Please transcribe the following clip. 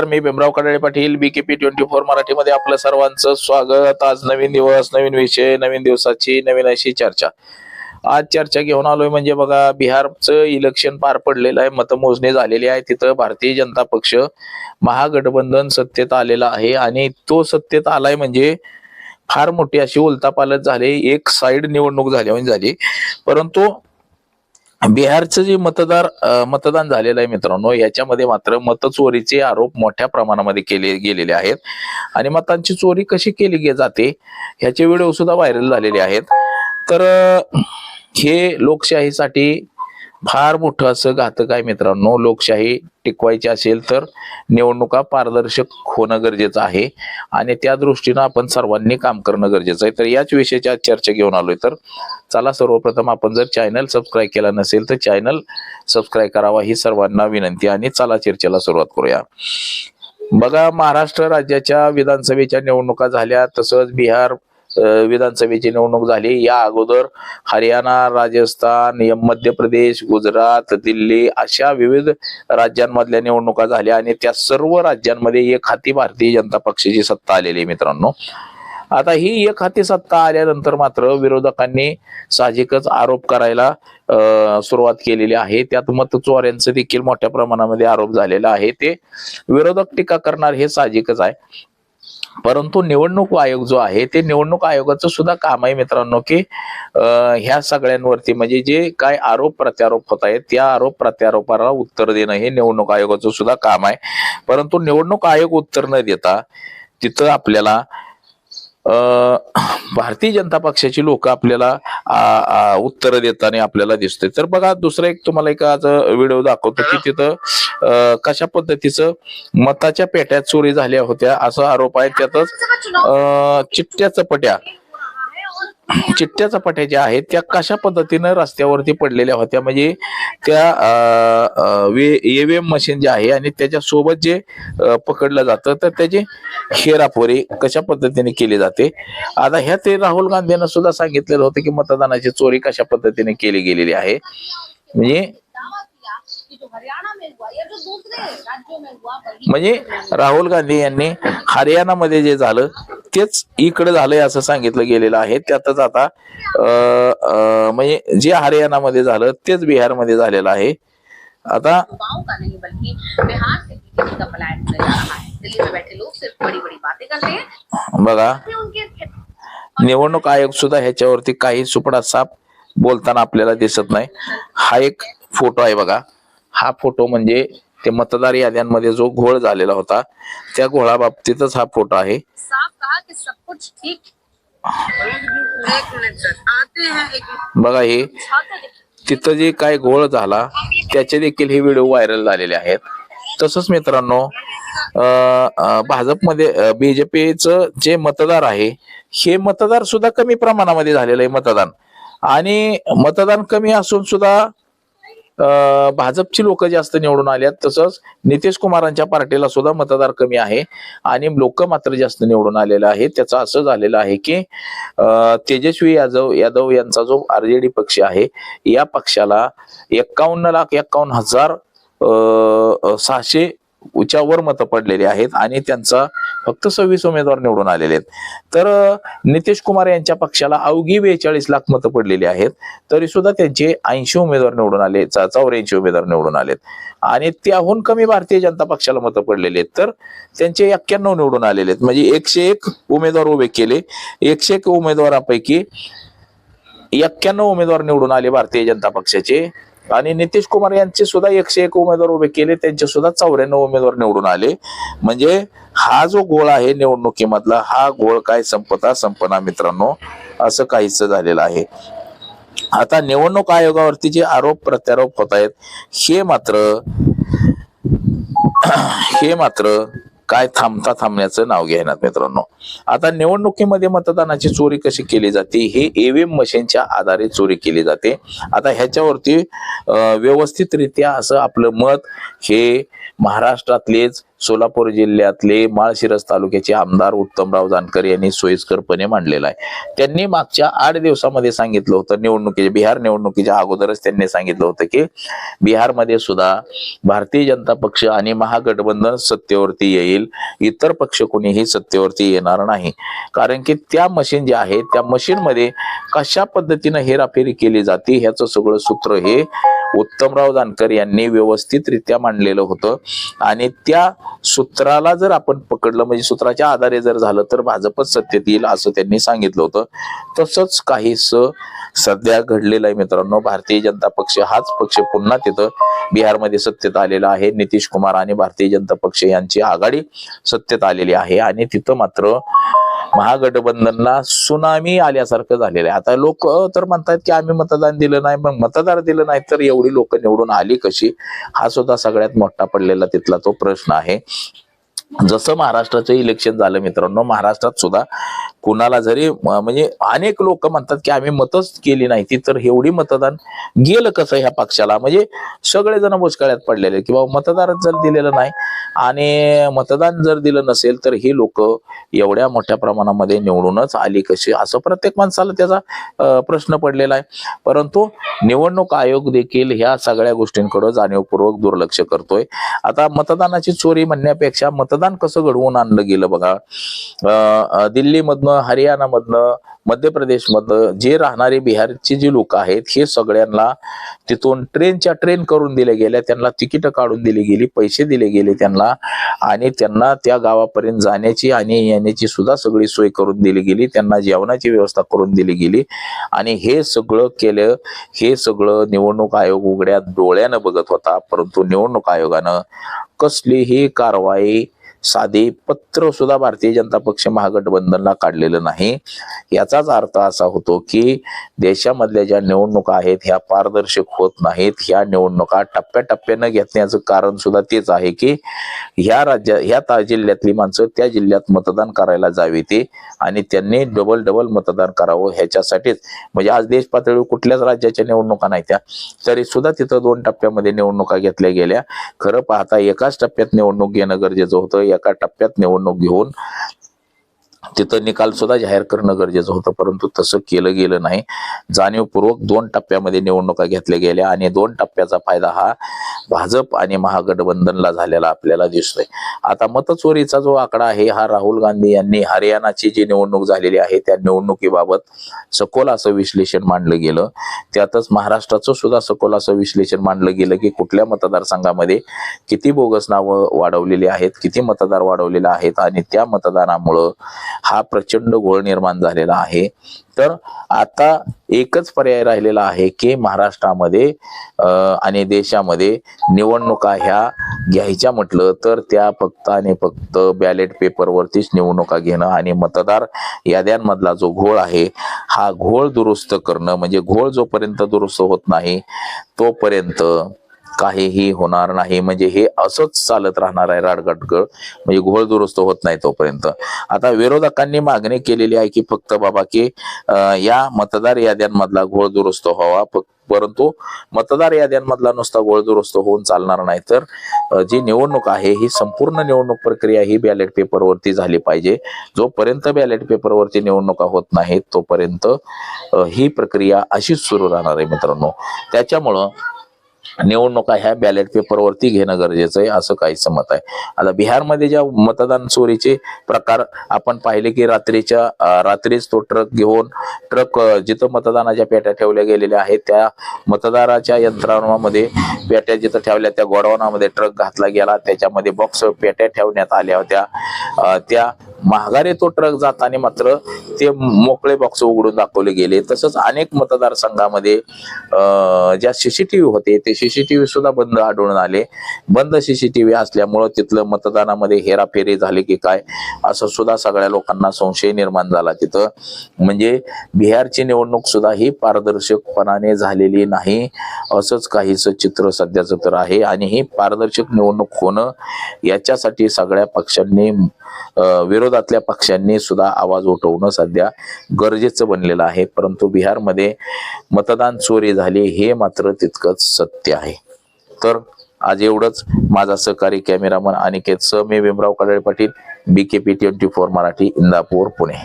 नमस्कार मी Bhimrao Kadale Patil BKP twenty four मराठीमध्ये आपलं सर्वांचं स्वागत. आज नवीन दिवस नवीन विषय नवीन दिवसाची नवीन अशी चर्चा. आज चर्चा घेऊन आलोय म्हणजे बघा बिहारचं इलेक्शन पार पडलेलं आहे मतमोजणी झालेली आहे. तिथं भारतीय जनता पक्ष महागठबंधन सत्तेत आलेला आहे आणि तो सत्तेत आलाय म्हणजे फार मोठी अशी उलतापालत झाली. एक साईड निवडणूक झाली म्हणजे झाली. परंतु बिहारचं जे मतदार मतदान झालेलं आहे मित्रांनो याच्यामध्ये मात्र मतचोरीचे आरोप मोठ्या प्रमाणामध्ये केले गेलेले आहेत. आणि मतांची चोरी कशी केली जाते ह्याचे व्हिडिओ सुद्धा व्हायरल झालेले आहेत. तर हे लोकशाहीसाठी फार मोठं असं घातक आहे मित्रांनो. लोकशाही टिकवायची असेल तर निवडणुका पारदर्शक होणं गरजेचं आहे. आणि त्या दृष्टीनं आपण सर्वांनी काम करणं गरजेचं आहे. तर याच विषयाची आज चर्चा घेऊन आलोय तर चला सर्वप्रथम आपण जर चॅनल सबस्क्राईब केला नसेल तर चॅनल सबस्क्राईब करावा ही सर्वांना विनंती आणि चला चर्चेला सुरुवात करूया. बघा महाराष्ट्र राज्याच्या विधानसभेच्या निवडणुका झाल्या. तसंच बिहार विधानसभेची निवडणूक झाली. या अगोदर हरियाणा राजस्थान मध्य प्रदेश गुजरात दिल्ली अशा विविध राज्यांमधल्या निवडणुका झाल्या आणि त्या सर्व राज्यांमध्ये एक हाती भारतीय जनता पक्षाची सत्ता आलेली आहे मित्रांनो. आता ही एक हाती सत्ता आल्यानंतर मात्र विरोधकांनी साहजिकच आरोप करायला अं, सुरुवात केलेली आहे. त्यात मतचोऱ्यांचं देखील मोठ्या प्रमाणामध्ये आरोप झालेला आहे. ते विरोधक टीका करणार हे साहजिकच आहे. परंतु निवडणूक आयोग जो आहे ते निवडणूक आयोगाचं सुद्धा काम आहे मित्रांनो की ह्या सगळ्यांवरती म्हणजे जे काय आरोप प्रत्यारोप होत आहेत त्या आरोप प्रत्यारोपाला उत्तर देणं हे निवडणूक आयोगाचं सुद्धा काम आहे. परंतु निवडणूक आयोग उत्तर न देता तिथं आपल्याला भारतीय जनता पक्षाची लोक आपल्याला उत्तर देताना आपल्याला दिसते. तर बघा दुसरं एक तुम्हाला एक आज व्हिडिओ दाखवतो की तिथं कशा पद्धतीचं मताच्या पेट्या चोरी झाल्या होत्या असा आरोप आहे. त्यातच अं, चपट्या. चिठ्ठ्या चपाट्या ज्या आहेत त्या कशा पद्धतीनं रस्त्यावरती पडलेल्या होत्या? म्हणजे त्या ईव्हीएम मशीन जे आहे आणि त्याच्या सोबत जे पकडलं जातं तर त्याची हेराफोरी कशा पद्धतीने केली जाते? आता ह्या ते राहुल गांधींना सुद्धा सांगितलेलं होतं की मतदानाची चोरी कशा पद्धतीने केली गेलेली आहे. म्हणजे म्हणजे राहुल गांधी यांनी हरियाणामध्ये जे झालं तेच इकडे झालंय असं सांगितलं गेलेलं आहे. त्यातच आता म्हणजे जे हरियाणामध्ये झालं तेच बिहारमध्ये झालेलं आहे. आता बघा निवडणूक आयोग सुद्धा ह्याच्यावरती काही सुपडा साप बोलताना आपल्याला दिसत नाही. हा एक फोटो आहे बघा. हा फोटो म्हणजे ते मतदार याद्यांमध्ये जो घोळ झालेला होता त्या घोळा बाबतीतच हा फोटो आहे. कि सब कुछ ठीक एक मिनट सर आते हैं एक बघा हे तिथं जे काय घोळ झाला त्याचे देखील हे व्हिडिओ व्हायरल झालेले आहेत. तसंच मित्रांनो भाजपमध्ये बीजेपीचं जे मतदार आहे हे मतदार सुद्धा कमी प्रमाणामध्ये झालेलं आहे मतदान. आणि मतदान कमी असून सुद्धा भाजपची लोक जास्त निवडून आले आहेत तसंच नितीश कुमारांच्या पार्टीला सुद्धा मतदार कमी आहे आणि लोक मात्र जास्त निवडून आलेले आहेत. त्याचं असं झालेलं आहे की तेजस्वी यादव यादव यांचा जो आरजेडी पक्ष आहे या पक्षाला एक्कावन्न लाख एक्कावन्न हजार सहाशे उच्यावर मतं पडलेली आहेत आणि त्यांचा फक्त सव्वीस उमेदवार निवडून आलेले आहेत. तर नितीश कुमार यांच्या पक्षाला अवघी बेचाळीस लाख मतं पडलेली आहेत. तरी सुद्धा त्यांचे ऐंशी उमेदवार निवडून आले चौऱ्याऐंशी उमेदवार निवडून आलेत. आणि त्याहून कमी भारतीय जनता पक्षाला मतं पडलेली आहेत. तर त्यांचे एक्क्याण्णव निवडून आलेले आहेत. म्हणजे एकशे एक उमेदवार उभे केले. एकशे एक उमेदवारापैकी एक्क्याण्णव उमेदवार निवडून आले भारतीय जनता पक्षाचे. आणि नितीश कुमार यांचे सुद्धा एकशे एक उमेदवार उभे केले त्यांचे सुद्धा चौऱ्याण्णव उमेदवार निवडून आले. म्हणजे हा जो गोळ आहे निवडणुकीमधला हा गोळ काय संपता संपना मित्रांनो असं काहीच झालेलं आहे. आता निवडणूक आयोगावरती जे आरोप प्रत्यारोप होत आहेत हे मात्र हे मात्र काय थांबता थांबण्याचं नाव घेणार मित्रांनो. आता निवडणुकीमध्ये मतदानाची चोरी कशी केली जाते? हे ईव्हीएम मशीनच्या आधारे चोरी केली जाते. आता ह्याच्यावरती व्यवस्थितरित्या असं आपलं मत हे महाराष्ट्रातलेच सोलापूर जिल्ह्यातले माळशिरस तालुक्याचे आमदार उत्तमराव जानकर यांनी सोयीस्करपणे मांडलेला आहे. त्यांनी मागच्या आठ दिवसामध्ये सांगितलं होतं निवडणुकीच्या बिहार निवडणुकीच्या अगोदरच त्यांनी सांगितलं होतं की बिहारमध्ये सुद्धा भारतीय जनता पक्ष आणि महागठबंधन सत्तेवरती येईल इतर पक्ष कोणीही सत्तेवरती येणार नाही. कारण की त्या मशीन ज्या आहेत त्या मशीनमध्ये कशा पद्धतीनं हेराफेरी केली जाते ह्याचं सगळं सूत्र हे उत्तमराव जानकर यांनी व्यवस्थितरित्या मांडलेलं होतं. आणि त्या सूत्राला जर आपण पकडलं म्हणजे सूत्राच्या आधारे जर झालं तर भाजपच सत्तेत येईल असं त्यांनी सांगितलं होतं. तसंच काहीस सध्या घडलेलं आहे मित्रांनो. भारतीय जनता पक्ष हाच पक्ष पुन्हा तिथं बिहारमध्ये सत्तेत आलेला आहे. नितीश कुमार आणि भारतीय जनता पक्ष यांची आघाडी सत्तेत आलेली आहे. आणि तिथं मात्र महागठबंधनला सुनामी आल्यासारखं झालेलं आहे. आता लोक तर म्हणतात की आम्ही मतदान दिलं नाही मग मतदार दिलं नाही तर एवढी लोक निवडून आली कशी? हा सुद्धा सगळ्यात मोठा पडलेला तिथला तो प्रश्न आहे. जसं महाराष्ट्राचं इलेक्शन झालं मित्रांनो महाराष्ट्रात सुद्धा कुणाला जरी म्हणजे अनेक लोक म्हणतात की आम्ही मतच केली नाही. ती तर एवढी मतदान गेलं कसं ह्या पक्षाला? म्हणजे सगळेजण बुचकाळ्यात पडलेले की बाबा मतदार जर दिलेलं नाही आणि मतदान जर दिलं नसेल तर ही लोक एवढ्या मोठ्या प्रमाणामध्ये निवडूनच आली कशी? असं प्रत्येक माणसाला त्याचा प्रश्न पडलेला आहे. परंतु निवडणूक आयोग देखील ह्या सगळ्या गोष्टींकडे जाणीवपूर्वक दुर्लक्ष करतोय. आता मतदानाची चोरी म्हणण्यापेक्षा मतदान कसं घडवून आणलं गेलं बघा? दिल्लीमधून अं, हरियाणामधनं मध्य प्रदेशमधनं जे राहणारे बिहारची जी लोक आहेत हे सगळ्यांना तिथून ट्रेनच्या ट्रेन करून दिल्या गेल्या त्यांना तिकीट काढून दिली गेली पैसे दिले गेले त्यांना आणि त्यांना त्या गावापर्यंत जाण्याची आणि येण्याची सुद्धा सगळी सोय करून दिली गेली त्यांना जेवणाची व्यवस्था करून दिली गेली आणि हे सगळं केलं हे सगळं निवडणूक आयोग उघड्या डोळ्यानं बघत होता परंतु निवडणूक आयोगानं कसलीही कारवाई साधे पत्र सुद्धा भारतीय जनता पक्ष महागठबंधनला काढलेलं नाही. याचाच अर्थ असा होतो की देशामधल्या ज्या निवडणुका आहेत ह्या पारदर्शक होत नाहीत. ह्या निवडणुका टप्प्याटप्प्यानं घेतण्याचं कारण सुद्धा तेच आहे की ह्या राज्या ह्या ता- जिल्ह्यातली माणसं त्या जिल्ह्यात मतदान करायला जावी ते आणि त्यांनी डबल डबल मतदान करावं ह्याच्यासाठीच. म्हणजे आज देश पातळीवर कुठल्याच राज्याच्या निवडणुका नाही त्या. तरी सुद्धा तिथं दोन टप्प्यामध्ये निवडणुका घेतल्या गेल्या. खरं पाहता एकाच टप्प्यात निवडणूक घेणं गरजेचं होतं. एका टप्प्यात निवडणूक घेऊन तिथं निकाल सुद्धा जाहीर करणं गरजेचं होतं परंतु तसं केलं गेलं नाही. जाणीवपूर्वक दोन टप्प्यामध्ये निवडणुका घेतल्या गेल्या आणि दोन टप्प्याचा फायदा हा भाजप आणि महागठबंधनला झालेला आपल्याला दिसतोय. आता मतचोरीचा जो आकडा आहे हा राहुल गांधी यांनी हरियाणाची जी निवडणूक झालेली आहे त्या निवडणुकीबाबत सखोल असं विश्लेषण मांडलं गेलं. त्यातच महाराष्ट्राचं सुद्धा सखोल असं विश्लेषण मांडलं गेलं की कुठल्या मतदारसंघामध्ये किती बोगस नावं वाढवलेली आहेत किती मतदार वाढवलेले आहेत आणि त्या मतदानामुळं हा प्रचंड घोळ निर्माण झालेला आहे. तर आता एकच पर्याय राहिलेला आहे की महाराष्ट्रामध्ये आणि देशामध्ये निवडणुका ह्या घ्यायच्या म्हटलं तर त्या फक्त आणि फक्त बॅलेट पेपरवरतीच निवडणुका घेणं आणि मतदार याद्यांमधला जो घोळ आहे हा घोळ दुरुस्त करणं म्हणजे घोळ जोपर्यंत दुरुस्त होत नाही तोपर्यंत काहीही होणार नाही. म्हणजे हे असंच चालत राहणार आहे राडगडगड. म्हणजे घोळ दुरुस्त होत नाही तोपर्यंत. आता विरोधकांनी मागणी केलेली आहे की फक्त बाबा की या मतदार याद्यांमधला घोळ दुरुस्त व्हावा. परंतु मतदार याद्यांमधला नुसता घोळ दुरुस्त होऊन चालणार नाही. तर जी निवडणूक आहे ही संपूर्ण निवडणूक प्रक्रिया ही बॅलेट पेपरवरती झाली पाहिजे. जोपर्यंत बॅलेट पेपरवरती निवडणुका होत नाहीत तोपर्यंत ही प्रक्रिया अशीच सुरू राहणार आहे मित्रांनो. त्याच्यामुळं निवडणुका ह्या बॅलेट पेपरवरती घेणं गरजेचं आहे असं काहीच मत आहे. आता बिहारमध्ये ज्या मतदान चोरीचे प्रकार आपण पाहिले की रात्रीच्या रात्रीच तो ट्रक घेऊन ट्रक जिथं मतदानाच्या पेट्या ठेवल्या गेलेल्या आहेत त्या मतदाराच्या यंत्रणामध्ये पेट्या जिथं ठेवल्या त्या गोडावनामध्ये ट्रक घातला गेला त्याच्यामध्ये बॉक्स पेट्या ठेवण्यात आल्या होत्या. त्या महागारे तो ट्रक जाताना मात्र ते मोकळे बॉक्स उघडून दाखवले गेले. तसंच अनेक मतदारसंघामध्ये अं, ज्या सीसीटीव्ही होते ते सीसीटीव्ही सुद्धा बंद आढळून आले. बंद सीसीटीव्ही असल्यामुळं तिथलं मतदानामध्ये हेराफेरी झाली की काय असं सुद्धा सगळ्या लोकांना संशय निर्माण झाला तिथं. म्हणजे बिहारची निवडणूक सुद्धा ही पारदर्शकपणाने झालेली नाही असंच काहीच चित्र सध्याचं तर आहे. आणि ही पारदर्शक निवडणूक होणं याच्यासाठी सगळ्या पक्षांनी विरोधातल्या पक्षांनी सुद्धा आवाज उठवणं सध्या गरजेचं बनलेलं आहे. परंतु बिहारमध्ये मतदान चोरी झाली हे मात्र तितकंच सत्य आहे. तर आज एवढंच. माझा सहकारी कॅमेरामन अनिकेत स मी Bhimrao Kadale Patil BKP twenty four Marathi Indapur Pune.